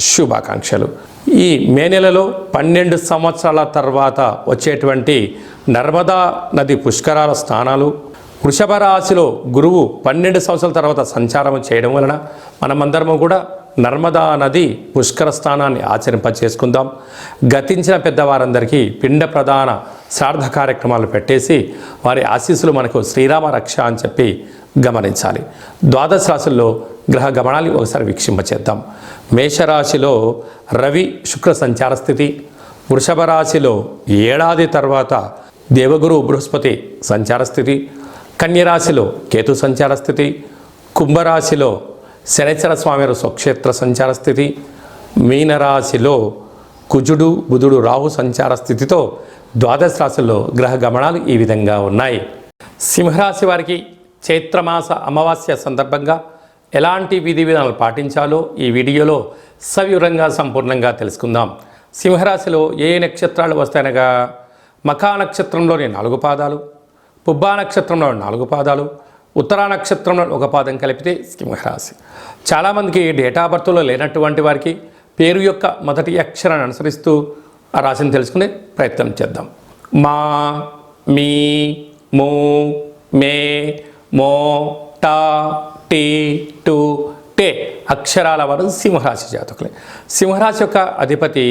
శుభాకాంక్షలు. ఈ మే నెలలో పన్నెండు సంవత్సరాల తర్వాత వచ్చేటువంటి నర్మదా నది పుష్కరాల స్నానాలు వృషభ రాశిలో గురువు పన్నెండు సంవత్సరాల తర్వాత సంచారం చేయడం వలన మనమందరము కూడా నర్మదా నది పుష్కర స్నానాన్ని ఆచరింప చేసుకుందాం గతించిన పెద్దవారందరికీ పిండ ప్రధాన శ్రార్థ కార్యక్రమాలు పెట్టేసి వారి ఆశీస్సులు మనకు శ్రీరామ రక్ష అని చెప్పి గమనించాలి. ద్వాదశ రాశుల్లో గ్రహ గమనాలు ఒకసారి వీక్షింపచేద్దాం. మేషరాశిలో రవి శుక్ర సంచార స్థితి వృషభ రాశిలో ఏడాది తర్వాత దేవగురు బృహస్పతి సంచార స్థితి కన్యరాశిలో కేతు సంచార స్థితి కుంభరాశిలో శనిచర స్వామి స్వక్షేత్ర సంచార స్థితి మీనరాశిలో కుజుడు బుధుడు రాహు సంచార స్థితితో ద్వాదశ రాశుల్లో గ్రహ గమనాలు ఈ విధంగా ఉన్నాయి. సింహరాశి వారికి చైత్రమాస అమావాస్య సందర్భంగా ఎలాంటి విధి విధానాలు పాటించాలో ఈ వీడియోలో సవివరంగా సంపూర్ణంగా తెలుసుకుందాం. సింహరాశిలో ఏ నక్షత్రాలు వస్తాయనగా? మఖా నక్షత్రంలోని నాలుగు పాదాలు పుబ్బా నక్షత్రంలో నాలుగు పాదాలు ఉత్తరా నక్షత్రంలో ఒక పాదం కలిపితే సింహరాశి. చాలామందికి డేటా బర్త్లో లేనటువంటి వారికి పేరు యొక్క మొదటి అక్షరాన్ని అనుసరిస్తూ ఆ రాశిని తెలుసుకునే ప్రయత్నం చేద్దాం. మా మీ మూ మే మో టా టీ టు టే అక్షరాల వారు సింహరాశి జాతకులే. సింహరాశి యొక్క అధిపతి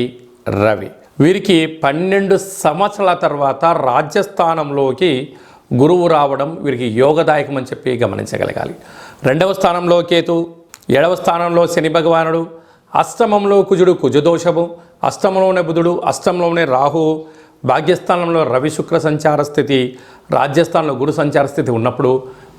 రవి. వీరికి పన్నెండు సంవత్సరాల తర్వాత రాజ్యస్థానంలోకి గురువు రావడం వీరికి యోగదాయకం అని చెప్పి గమనించగలగాలి. రెండవ స్థానంలో కేతు ఏడవ స్థానంలో శని భగవానుడు అష్టమంలో కుజుడు కుజదోషము అష్టమంలోనే బుధుడు అష్టంలోనే రాహు భాగ్యస్థానంలో రవి శుక్ర సంచార స్థితి రాజ్యస్థానంలో గురు సంచార స్థితి ఉన్నప్పుడు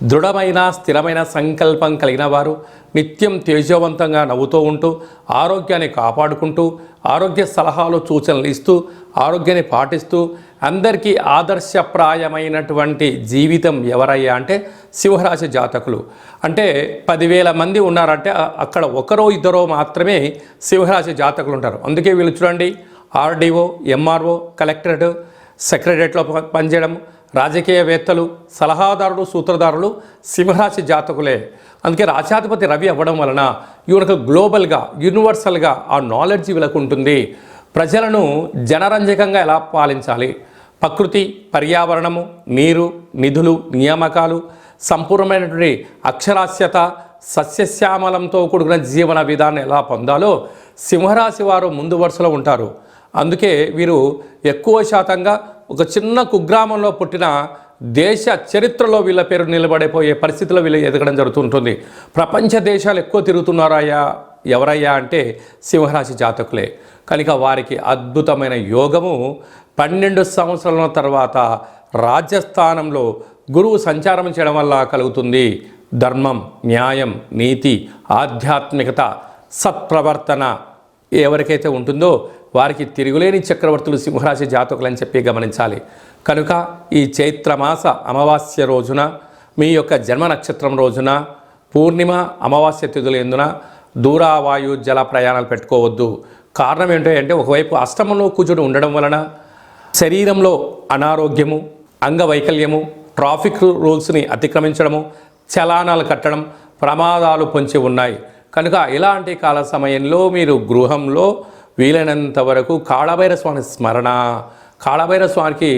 దృఢమైన స్థిరమైన సంకల్పం కలిగిన వారు నిత్యం తేజవంతంగా నవ్వుతూ ఉంటూ ఆరోగ్యాన్ని కాపాడుకుంటూ ఆరోగ్య సలహాలు సూచనలు ఇస్తూ ఆరోగ్యాన్ని పాటిస్తూ అందరికీ ఆదర్శప్రాయమైనటువంటి జీవితం ఎవరయ్యా అంటే సింహరాశి జాతకులు. అంటే పదివేల మంది ఉన్నారంటే అక్కడ ఒకరో ఇద్దరో మాత్రమే సింహరాశి జాతకులు ఉంటారు. అందుకే వీళ్ళు చూడండి ఆర్డీఓ ఎంఆర్ఓ కలెక్టరేట్ సెక్రటరేట్లో పనిచేయడం రాజకీయవేత్తలు సలహాదారులు సూత్రధారులు సింహరాశి జాతకులే. అందుకే రాశాధిపతి రవి అవ్వడం వలన ఈయనకు గ్లోబల్గా యూనివర్సల్గా ఆ నాలెడ్జ్ వీళ్ళకు ఉంటుంది. ప్రజలను జనరంజకంగా ఎలా పాలించాలి? ప్రకృతి పర్యావరణము నీరు నిధులు నియామకాలు సంపూర్ణమైనటువంటి అక్షరాస్యత సస్యశ్యామలంతో కూడుకున్న జీవన విధానం ఎలా పొందాలో సింహరాశి వారు ముందు వరుసలో ఉంటారు. అందుకే వీరు ఎక్కువ శాతంగా ఒక చిన్న కుగ్రామంలో పుట్టిన దేశ చరిత్రలో వీళ్ళ పేరు నిలబడిపోయే పరిస్థితిలో వీళ్ళు ఎదగడం జరుగుతుంటుంది. ప్రపంచ దేశాలు ఎక్కువ తిరుగుతున్నారాయా ఎవరయ్యా అంటే సింహరాశి జాతకులే. కనుక వారికి అద్భుతమైన యోగము. పన్నెండు సంవత్సరాల తర్వాత రాజ్యస్థానంలో గురువు సంచారం చేయడం వల్ల కలుగుతుంది. ధర్మం న్యాయం నీతి ఆధ్యాత్మికత సత్ప్రవర్తన ఎవరికైతే ఉంటుందో వారికి తిరుగులేని చక్రవర్తులు సింహరాశి జాతకులని చెప్పి గమనించాలి. కనుక ఈ చైత్రమాస అమావాస్య రోజున మీ యొక్క జన్మ నక్షత్రం రోజున పూర్ణిమ అమావాస్య తిథులు ఎందున దూరావాయు జల ప్రయాణాలు పెట్టుకోవద్దు. కారణం ఏంటంటే ఒకవైపు అష్టమంలో కూర్చుని ఉండడం వలన శరీరంలో అనారోగ్యము అంగవైకల్యము ట్రాఫిక్ రూల్స్ని అతిక్రమించడము చలానాలు కట్టడం ప్రమాదాలు పొంచి ఉన్నాయి. కనుక ఇలాంటి కాల సమయంలో మీరు గృహంలో వీలైనంత వరకు కాళభైర స్వామి స్మరణ కాళభైర స్వామికి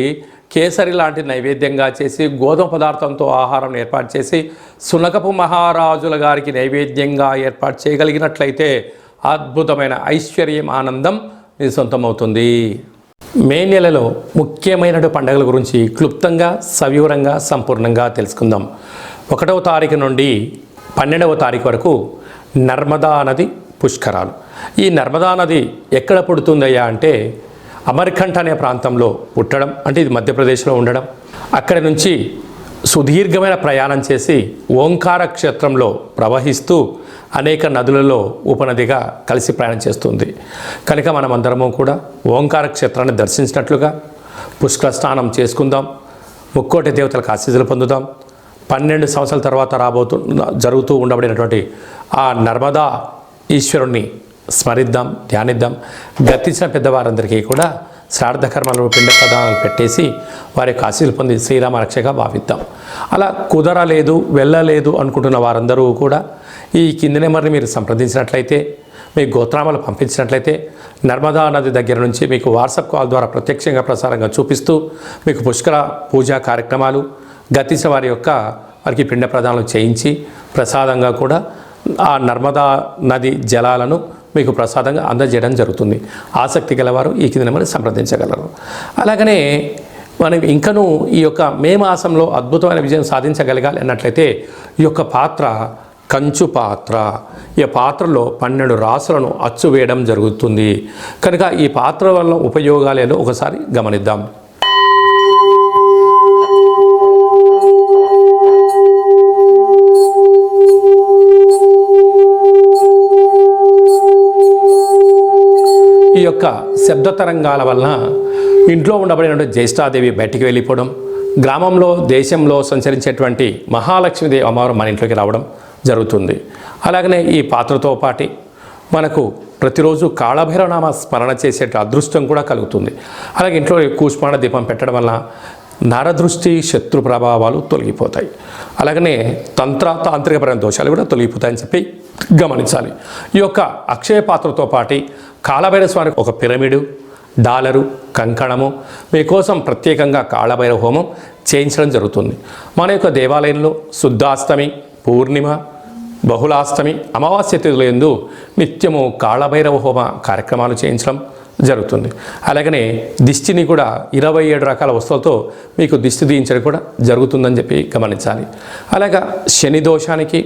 కేసరి లాంటి నైవేద్యంగా చేసి గోధుమ పదార్థంతో ఆహారం ఏర్పాటు చేసి సునకపు మహారాజుల గారికి నైవేద్యంగా ఏర్పాటు చేయగలిగినట్లయితే అద్భుతమైన ఐశ్వర్యం ఆనందం మీ సొంతమవుతుంది. మే నెలలో ముఖ్యమైన పండుగల గురించి క్లుప్తంగా సవివరంగా సంపూర్ణంగా తెలుసుకుందాం. ఒకటవ తారీఖు నుండి పన్నెండవ తారీఖు వరకు నర్మదా నది పుష్కరాలు. ఈ నర్మదా నది ఎక్కడ పుడుతుందయ్యా అంటే అమర్కంఠ అనే ప్రాంతంలో పుట్టడం అంటే ఇది మధ్యప్రదేశ్లో ఉండడం. అక్కడి నుంచి సుదీర్ఘమైన ప్రయాణం చేసి ఓంకార క్షేత్రంలో ప్రవహిస్తూ అనేక నదులలో ఉపనదిగా కలిసి ప్రయాణం చేస్తుంది. కనుక మనమందరము కూడా ఓంకార క్షేత్రాన్ని దర్శించినట్లుగా పుష్కర స్నానం చేసుకుందాం ముక్కోటి దేవతలకు ఆశీస్సులు పొందుదాం. పన్నెండు సంవత్సరాల తర్వాత రాబోతు జరుగుతూ ఉండబడినటువంటి ఆ నర్మదా ఈశ్వరుణ్ణి స్మరిద్దాం ధ్యానిద్దాం. గతించిన పెద్దవారందరికీ కూడా శ్రాద్ధ కర్మలు పిండ ప్రదానాలు పెట్టేసి వారి యొక్క పొంది శ్రీరామ రక్షగా భావిద్దాం. అలా కుదరలేదు వెళ్ళలేదు అనుకుంటున్న వారందరూ కూడా ఈ కింది నెంబర్ని మీరు సంప్రదించినట్లయితే మీ గోత్రామాలు పంపించినట్లయితే నర్మదా నది దగ్గర నుంచి మీకు వాట్సాప్ కాల్ ద్వారా ప్రత్యక్షంగా ప్రసారంగా చూపిస్తూ మీకు పుష్కర పూజా కార్యక్రమాలు గతించిన వారి యొక్క వారికి పిండ ప్రదానాలు చేయించి ప్రసాదంగా కూడా ఆ నర్మదా నది జలాలను మీకు ప్రసాదంగా అందజేయడం జరుగుతుంది. ఆసక్తి గలవారు ఈ కింద మనం సంప్రదించగలరు. అలాగనే మనం ఇంకనూ ఈ యొక్క మే మాసంలో అద్భుతమైన విజయం సాధించగలగాలి అన్నట్లయితే ఈ యొక్క పాత్ర కంచు పాత్ర ఈ పాత్రలో పన్నెండు రాసులను అచ్చు వేయడం జరుగుతుంది. కనుక ఈ పాత్ర వల్ల ఉపయోగాలేదో ఒకసారి గమనిద్దాం. యొక్క శబ్ద తరంగాల వలన ఇంట్లో ఉండబడినటువంటి జ్యేష్ఠాదేవి బయటికి వెళ్ళిపోవడం గ్రామంలో దేశంలో సంచరించేటువంటి మహాలక్ష్మీదేవి అమ్మవారు మన ఇంట్లోకి రావడం జరుగుతుంది. అలాగనే ఈ పాత్రతో పాటి మనకు ప్రతిరోజు కాళభైరవనామ స్మరణ చేసే అదృష్టం కూడా కలుగుతుంది. అలాగే ఇంట్లో కూష్మాణ దీపం పెట్టడం వల్ల నరదృష్టి శత్రు ప్రభావాలు తొలగిపోతాయి. అలాగనే తంత్ర తాంత్రికపరమైన దోషాలు కూడా తొలగిపోతాయని చెప్పి గమనించాలి. ఈ యొక్క అక్షయ పాత్రతో పాటి కాళభైరవ స్వామికి ఒక పిరమిడు డాలరు కంకణము మీకోసం ప్రత్యేకంగా కాళభైరవ హోమం చేయించడం జరుగుతుంది. మన యొక్క దేవాలయంలో శుద్ధాష్టమి పూర్ణిమ బహుళాష్టమి అమావాస్య తిథులందు నిత్యము కాళభైరవ హోమ కార్యక్రమాలు చేయించడం జరుగుతుంది. అలాగనే దిష్టిని కూడా ఇరవై ఏడు రకాల వస్తువులతో మీకు దిష్టి దీయించడం కూడా జరుగుతుందని చెప్పి గమనించాలి. అలాగా శని దోషానికి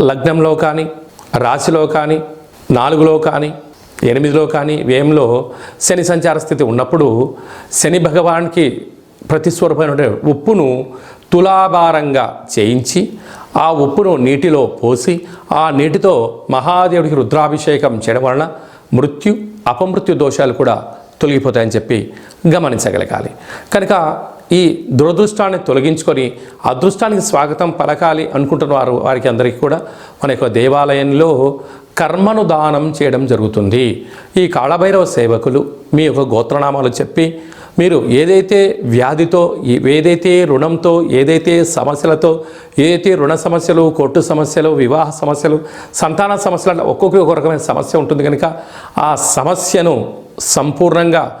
లగ్నంలో కానీ రాశిలో కానీ నాలుగులో కానీ ఎనిమిదిలో కానీ వ్యయంలో శని సంచార స్థితి ఉన్నప్పుడు శని భగవానికి ప్రతిస్వరూపమైన ఉప్పును తులాభారంగా చేయించి ఆ ఉప్పును నీటిలో పోసి ఆ నీటితో మహాదేవుడికి రుద్రాభిషేకం చేయడం వలన మృత్యు అపమృత్యు దోషాలు కూడా తొలగిపోతాయని చెప్పి గమనించగలగాలి. కనుక ఈ దురదృష్టాన్ని తొలగించుకొని అదృష్టానికి స్వాగతం పలకాలి అనుకుంటున్న వారు వారికి అందరికీ కూడా మన యొక్క దేవాలయంలో కర్మను దానం చేయడం జరుగుతుంది. ఈ కాళభైరవ సేవకులు మీ యొక్క గోత్రనామాలు చెప్పి మీరు ఏదైతే వ్యాధితో ఏదైతే రుణంతో ఏదైతే సమస్యలతో ఏదైతే రుణ సమస్యలు కోర్టు సమస్యలు వివాహ సమస్యలు సంతాన సమస్యలు ఒక్కొక్క ఒక రకమైన సమస్య ఉంటుంది కనుక ఆ సమస్యను సంపూర్ణంగా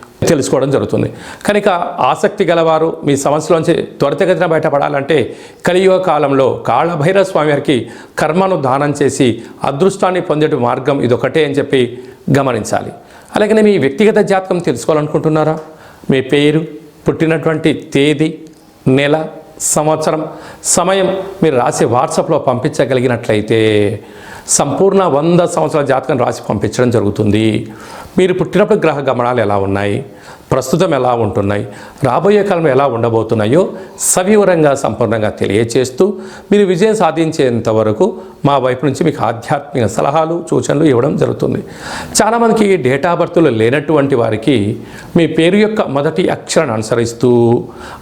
తెలుసుకోవడం జరుగుతుంది. కనుక ఆసక్తి గలవారు మీ సమస్యలోంచి త్వరితగతిన బయటపడాలంటే కలియుగ కాలంలో కాళభైరవ స్వామి వారికి కర్మను దానం చేసి అదృష్టాన్ని పొందే మార్గం ఇదొకటే అని చెప్పి గమనించాలి. అలాగనే మీ వ్యక్తిగత జాతకం తెలుసుకోవాలనుకుంటున్నారా? మీ పేరు పుట్టినటువంటి తేదీ నెల సంవత్సరం సమయం మీరు రాసి వాట్సాప్లో పంపించగలిగినట్లయితే సంపూర్ణ వంద సంవత్సరాల జాతకం రాసి పంపించడం జరుగుతుంది. మీరు పుట్టినప్పుడు గ్రహ గమనాలు ఎలా ఉన్నాయి? ప్రస్తుతం ఎలా ఉంటున్నాయి? రాబోయే కాలం ఎలా ఉండబోతున్నాయో సవివరంగా సంపూర్ణంగా తెలియచేస్తూ మీరు విజయం సాధించేంత వరకు మా వైపు నుంచి మీకు ఆధ్యాత్మిక సలహాలు సూచనలు ఇవ్వడం జరుగుతుంది. చాలామందికి డేట్ ఆఫ్ బర్త్లు లేనటువంటి వారికి మీ పేరు యొక్క మొదటి అక్షరాన్ని అనుసరిస్తూ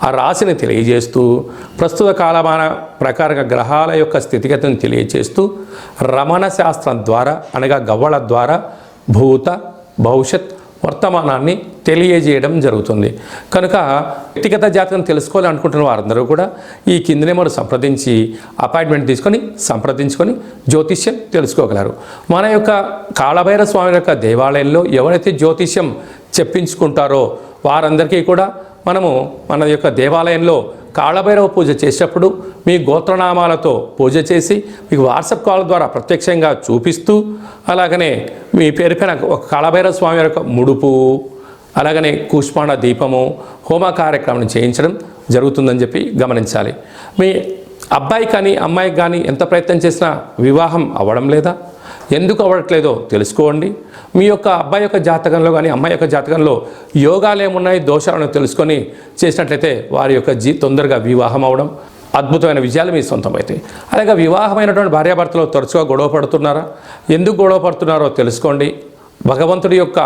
ఆ రాశిని తెలియజేస్తూ ప్రస్తుత కాలమాన ప్రకారంగా గ్రహాల యొక్క స్థితిగతిని తెలియజేస్తూ రమణ శాస్త్రం ద్వారా అనగా గవ్వల ద్వారా భూత భవిష్యత్ వర్తమానాన్ని తెలియజేయడం జరుగుతుంది. కనుక వ్యక్తిగత జాతకం తెలుసుకోవాలనుకుంటున్న వారందరూ కూడా ఈ కింది నెంబర్ సంప్రదించి అపాయింట్మెంట్ తీసుకొని సంప్రదించుకొని జ్యోతిష్యం తెలుసుకోగలరు. మన యొక్క కాళభైర స్వామి యొక్క దేవాలయంలో ఎవరైతే జ్యోతిష్యం చెప్పించుకుంటారో వారందరికీ కూడా మనము మన యొక్క దేవాలయంలో కాళభైరవ పూజ చేసేటప్పుడు మీ గోత్రనామాలతో పూజ చేసి మీకు వాట్సాప్ కాల్ ద్వారా ప్రత్యక్షంగా చూపిస్తూ అలాగనే మీ పేరు పైన ఒక కాళభైరవ స్వామి యొక్క ముడుపు అలాగనే కూష్మాండ దీపము హోమ కార్యక్రమం చేయించడం జరుగుతుందని చెప్పి గమనించాలి. మీ అబ్బాయి కానీ అమ్మాయికి కానీ ఎంత ప్రయత్నం చేసినా వివాహం అవ్వడం లేదా? ఎందుకు అవ్వట్లేదో తెలుసుకోండి. మీ యొక్క అబ్బాయి యొక్క జాతకంలో కానీ అమ్మాయి యొక్క జాతకంలో యోగాలు ఏమున్నాయి దోషాలను తెలుసుకొని చేసినట్లయితే వారి యొక్క జీ తొందరగా వివాహం అవడం అద్భుతమైన విజయాలు మీ సొంతమవుతాయి అలాగే వివాహమైనటువంటి భార్యాభర్తలు తరచుగా గొడవ పడుతున్నారా? ఎందుకు గొడవ పడుతున్నారో తెలుసుకోండి. భగవంతుడి యొక్క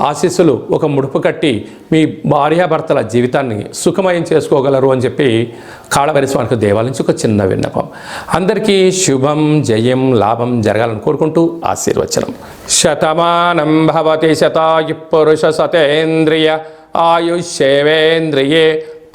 ఆశీస్సులు ఒక ముడుపు కట్టి మీ భార్యాభర్తల జీవితాన్ని సుఖమయం చేసుకోగలరు అని చెప్పి కాళవరి స్వామికి దేవాలయం నుంచి ఒక చిన్న విన్నపం. అందరికీ శుభం జయం లాభం జరగాలని కోరుకుంటూ ఆశీర్వచనం. శతమానం భవతి శతాయు పురుష సతేంద్రియ ఆయుష్యేవేంద్రియే